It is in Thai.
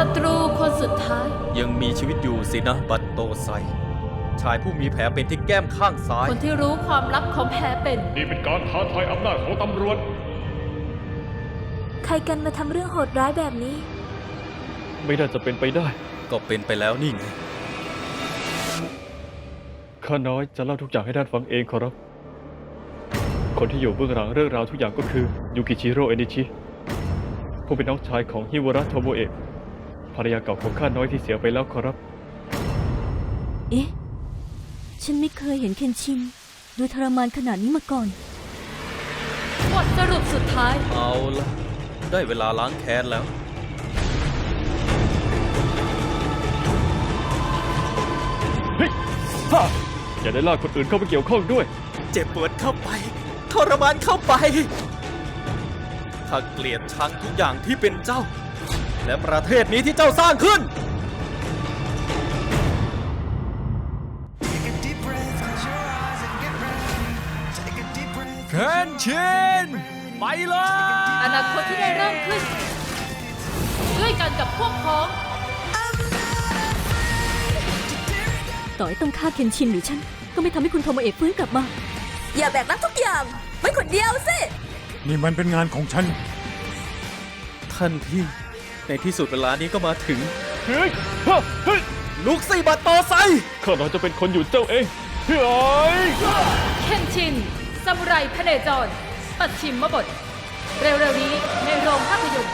ศัตรูคนสุดท้าย ยังมีชีวิตอยู่สินะบัตโตไซ ชายผู้มีแผลเป็นที่แก้มข้างซ้าย คนที่รู้ความลับของแผลเป็น นี่เป็นการท้าทายอำนาจของตำรวจ ใครกันมาทำเรื่องโหดร้ายแบบนี้ ไม่น่าจะเป็นไปได้ ก็เป็นไปแล้วนี่ไง ข้าน้อยจะเล่าทุกอย่างให้ท่านฟังเองขอรับ คนที่อยู่เบื้องหลังเรื่องราวทุกอย่างก็คือยูกิชิโร่เอนิชิผู้เป็นน้องชายของฮิวาระโทโมเอะ ภรรยาเก่าของข้าน้อยที่เสียไปแล้วขอรับ เอ๊ะ ฉันไม่เคยเห็นเคนชินดูทรมานขนาดนี้มาก่อน บทสรุปสุดท้าย เอาละได้เวลาล้างแค้นแล้ว เฮ้ยฮ่าอย่าได้ลากคนอื่นเข้ามาเกี่ยวข้องด้วย เจ็บปวดเข้าไปทรมานเข้าไปถ้าเกลียดชังทุกอย่างที่เป็นเจ้า และประเทศนี้ที่เจ้าสร้างขึ้น เคนชินไปเลยอนาคตที่ได้เริ่มขึ้น ด้วยกันกับพวกพ้อง ต่อให้ต้องฆ่าเคนชินหรือฉัน ก็ไม่ทำให้คุณโทโมเอะฟื้นกลับมา อย่าแบกรับทุกอย่างไว้คนเดียวสิ นี่มันเป็นงานของฉัน ท่านพี่ ในที่สุดเวลานี้ก็มาถึง เฮ้ยฮ่าเฮ้ยลูกสี่บัตโตไซข้าน้อยจะเป็นคนอยู่เจ้าเองเฮ้ยเคนชินซามูไรพเนจรปัดชิมมบท เร็วๆนี้ในโรงภาพยนตร์